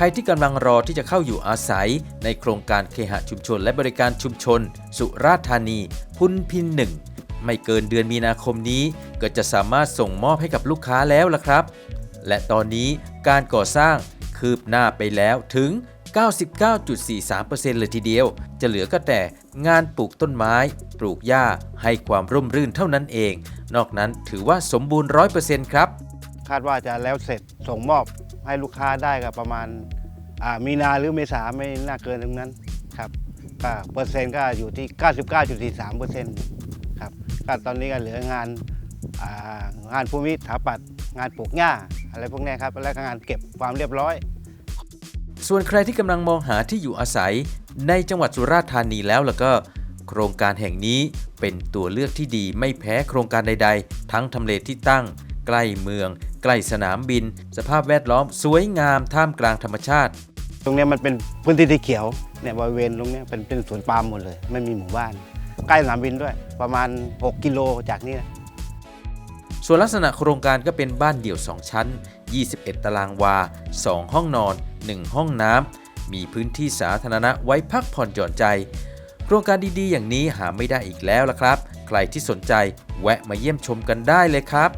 ใครที่กำลังรอที่จะเข้าอยู่อาศัย ในโครงการเคหะชุมชนและบริการชุมชน สุราษฎร์ธานี พุนพินหนึ่งไม่เกินเดือนมีนาคมนี้ ก็จะสามารถส่งมอบให้กับลูกค้าแล้วล่ะครับ และตอนนี้การก่อสร้างคืบหน้าไปแล้วถึง 99.43%เลยทีเดียว จะเหลือก็แต่งานปลูกต้นไม้ ปลูกหญ้าให้ความร่มรื่นเท่านั้นเอง นอกนั้นถือว่าสมบูรณ์ 100%ครับ คาดว่าจะแล้วเสร็จส่งมอบให้ลูกค้าได้ก็ประมาณมีนาหรือเมษาไม่น่าเกินตรงนั้นครับก็เปอร์เซ็นต์ก็อยู่ที่ 99.43เปอร์เซ็นต์ครับก็ตอนนี้ก็เหลืองานงานภูมิสถาปัตย์งานปลูกหญ้าอะไรพวกนี้ครับและงานเก็บความเรียบร้อย ส่วนใครที่กำลังมองหาที่อยู่อาศัยในจังหวัดสุราษฎร์ธานีแล้วล่ะก็ โครงการแห่งนี้เป็นตัวเลือกที่ดีไม่แพ้โครงการใด ๆ ทั้งทำเลที่ตั้ง ใกล้เมือง ใกล้สนามบิน สภาพแวดล้อมสวยงามท่ามกลางธรรมชาติ ตรงเนี้ยมันเป็นพื้นที่ที่เขียวเนี่ยบริเวณตรงเนี้ยเป็นเป็นสวนปาล์มหมดเลย ไม่มีหมู่บ้าน ใกล้สนามบินด้วย ประมาณ 6 กิโลจากนี่นะส่วนลักษณะโครงการก็เป็นบ้านเดี่ยว 2 ชั้น 21 ตารางวา 2 ห้องนอน 1 ห้องน้ำ มีพื้นที่สาธารณะไว้พักผ่อนหย่อนใจ โครงการดีๆ อย่างนี้หาไม่ได้อีกแล้วล่ะครับ ใครที่สนใจแวะมาเยี่ยมชมกันได้เลยครับ